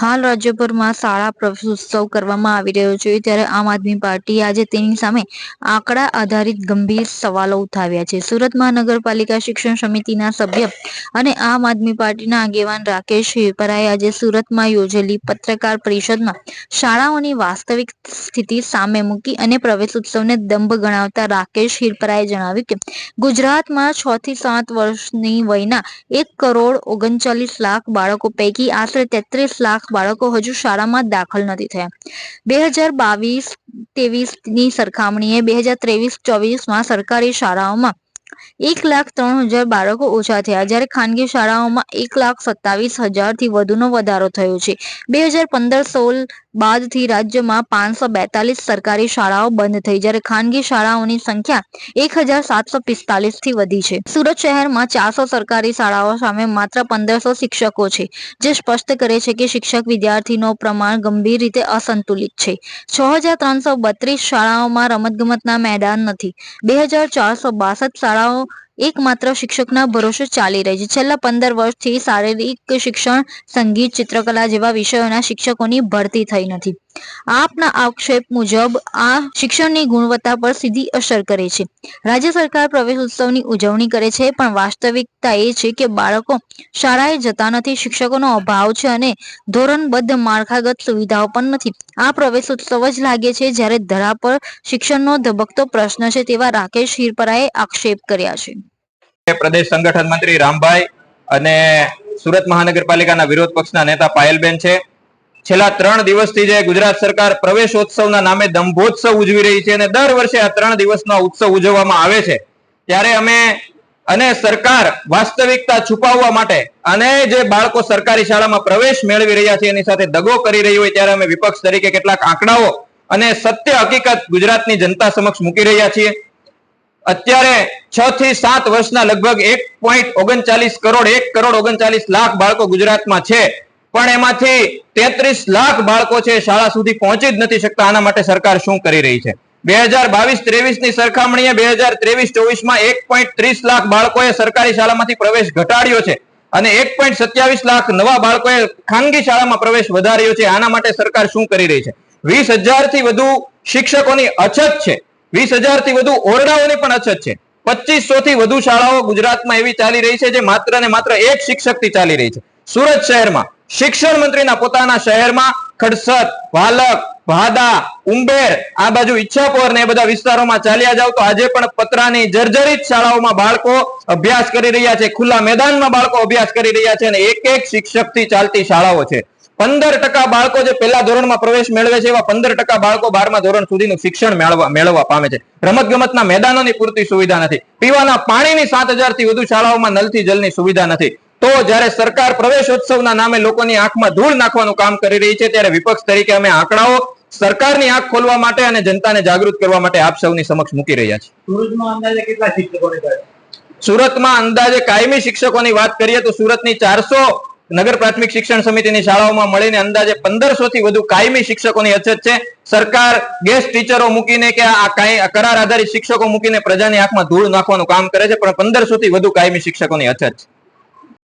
હાલ રાજ્યભરમાં શાળા પ્રવેશોત્સવ કરવામાં આવી રહ્યો છે. ત્યારે આમ આદમી પાર્ટી આજે તેની સામે આંકડા આધારિત ગંભીર સવાલો ઉઠાવ્યા છે. સુરત મહાનગરપાલિકા શિક્ષણ સમિતિના સભ્ય અને આમ આદમી પાર્ટીના આગેવાન રાકેશ હિરપરાએ આજે સુરતમાં યોજેલી પત્રકાર પરિષદમાં શાળાઓની વાસ્તવિક સ્થિતિ સામે મૂકી અને પ્રવેશોત્સવને દંભ ગણાવતા રાકેશ હિરપરાએ જણાવ્યું કે, ગુજરાતમાં છ થી સાત વર્ષની વયના એક કરોડ ઓગણચાલીસ લાખ બાળકો પૈકી આશરે તેત્રીસ લાખ બાળકો હજુ શાળામાં દાખલ નથી થયા. બે હજાર બાવીસની સરખામણીએ બે હજાર ત્રેવીસ, ચોવીસમાં સરકારી શાળાઓમાં એક લાખ ત્રણ હજાર બાળકો ઓછા થયા, જ્યારે ખાનગી શાળાઓમાં એક લાખ સત્તાવીસ હજારથી વધુનો વધારો થયો છે. બે હજાર પંદર, સોળ બાદથી રાજ્યમાં પાંચસો બેતાલીસ સરકારી શાળાઓ બંધ થઈ જ્યારે ખાનગી શાળાઓની સંખ્યા એક થી વધી છે. સુરત શહેરમાં ચારસો સરકારી શાળાઓ સામે માત્ર પંદરસો શિક્ષકો છે, જે સ્પષ્ટ કરે છે કે શિક્ષક વિદ્યાર્થીનો પ્રમાણ ગંભીર રીતે અસંતુલિત છે. છ હજાર ત્રણસો બત્રીસ શાળાઓમાં રમતગમતના મેદાન નથી. બે હજાર ચારસો બાસઠ શાળાઓ એકમાત્ર શિક્ષકના ભરોસે ચાલી રહી છે. છેલ્લા પંદર વર્ષથી શારીરિક શિક્ષણ, સંગીત, ચિત્રકલા જેવા વિષયોના શિક્ષકોની ભરતી થઈ નથી. આપના આક્ષેપ મુજબ આ શિક્ષણની ગુણવત્તા પર સીધી અસર કરે છે. રાજ્ય સરકાર પ્રવેશ ઉત્સવની ઉજવણી કરે છે, પણ વાસ્તવિકતા એ છે કે બાળકો શાળાએ જતા નથી, શિક્ષકોનો અભાવ છે અને ધોરણબદ્ધ માળખાગત સુવિધાઓ પણ નથી. આ પ્રવેશ ઉત્સવ જ લાગે છે જ્યારે ધરા પર શિક્ષણનો ધબકતો પ્રશ્ન છે તેવા રાકેશ હિરપરાએ આક્ષેપ કર્યા છે. પ્રદેશ સંગઠન મંત્રી રામભાઈ અને સુરત મહાનગરપાલિકાના વિરોધ પક્ષના નેતા પાયલબેન છે. છેલ્લા ત્રણ દિવસથી જે ગુજરાત સરકાર પ્રવેશોત્સવના નામે દંભોત્સવ ઉજવી રહી છે અને દર વર્ષે આ ત્રણ દિવસનો ઉત્સવ ઉજવવામાં આવે છે. ત્યારે અમે અને સરકાર વાસ્તવિકતા છુપાવવા માટે અને જે બાળકો સરકારી શાળામાં પ્રવેશ મેળવી રહ્યા છે એની સાથે દગો કરી રહી હોય ત્યારે અમે વિપક્ષ તરીકે કેટલાક આંકડાઓ અને સત્ય હકીકત ગુજરાતની જનતા સમક્ષ મૂકી રહ્યા છીએ. અત્યારે છ થી સાત વર્ષના લગભગ એક પોઈન્ટ ઓગણચાલીસ કરોડ, એક કરોડ ઓગણચાલીસ લાખ બાળકો ગુજરાતમાં છે. પણ એમાંથી તેત્રીસ લાખ બાળકો છે શાળા સુધી પહોંચી જ નથી શકતા. આના માટે સરકાર શું કરી રહી છે? બે હજાર બાવીસ ત્રેવીસની સરખામણીએ બે હજાર ત્રેવીસ ચોવીસમાં એક પોઈન્ટ ત્રીસ લાખ બાળકોએ સરકારી શાળામાંથી પ્રવેશ ઘટાડ્યો છે અને એક પોઈન્ટ સત્યાવીસ લાખ નવા બાળકોએ ખાનગી શાળામાં પ્રવેશ વધાર્યો છે. આના માટે સરકાર શું કરી રહી છે? વીસ હજારથી વધુ શિક્ષકોની અછત છે. વીસ હજારથી વધુ ઓરડાઓની પણ અછત છે. પચીસો થી વધુ શાળાઓ ગુજરાતમાં એવી ચાલી રહી છે જે માત્ર ને માત્ર એક શિક્ષકથી ચાલી રહી છે. સુરત શહેરમાં શિક્ષણ મંત્રીના પોતાના શહેરમાં ખડસર વાલક, ભાદા, ઉંબેર, આ બાજુ ઈચ્છાપોર ને બધા વિસ્તારોમાં ચાલ્યા જાવ તો આજે પણ પતરાની જર્જરિત શાળાઓમાં બાળકો અભ્યાસ કરી રહ્યા છે. ખુલ્લા મેદાનમાં બાળકો અભ્યાસ કરી રહ્યા છે અને એક એક શિક્ષકથી ચાલતી શાળાઓ છે. પંદર ટકા બાળકો જે પહેલા ધોરણમાં પ્રવેશ મેળવે છે એવા પંદર ટકા બાળકો બારમા ધોરણ સુધીનું શિક્ષણ મેળવવા મેળવવા પામે છે. રમત ગમતના મેદાનોની પૂરતી સુવિધા નથી. પીવાના પાણીની સાતથી વધુ શાળાઓમાં નલથી જલની સુવિધા નથી. તો જ્યારે સરકાર પ્રવેશોત્સવના નામે લોકોની આંખમાં ધૂળ નાખવાનું કામ કરી રહી છે ત્યારે વિપક્ષ તરીકે અમે આંકડાઓ સરકારની આંખ ખોલવા માટે અને જનતાને જાગૃત કરવા માટે આપ સૌની સમક્ષ મૂકી રહ્યા છે સુરતમાં અંદાજે કેટલા શિક્ષકોને કરે સુરતમાં અંદાજે કાયમી શિક્ષકોની વાત કરીએ તો સુરતની ચારસો નગર પ્રાથમિક શિક્ષણ સમિતિની શાળાઓમાં મળીને અંદાજે પંદરસો થી વધુ કાયમી શિક્ષકોની અછત છે. સરકાર ગેસ્ટ ટીચરો મૂકીને કે આ કરાર આધારિત શિક્ષકો મૂકીને પ્રજાની આંખમાં ધૂળ નાખવાનું કામ કરે છે, પણ પંદરસો થી વધુ કાયમી શિક્ષકોની અછત છે.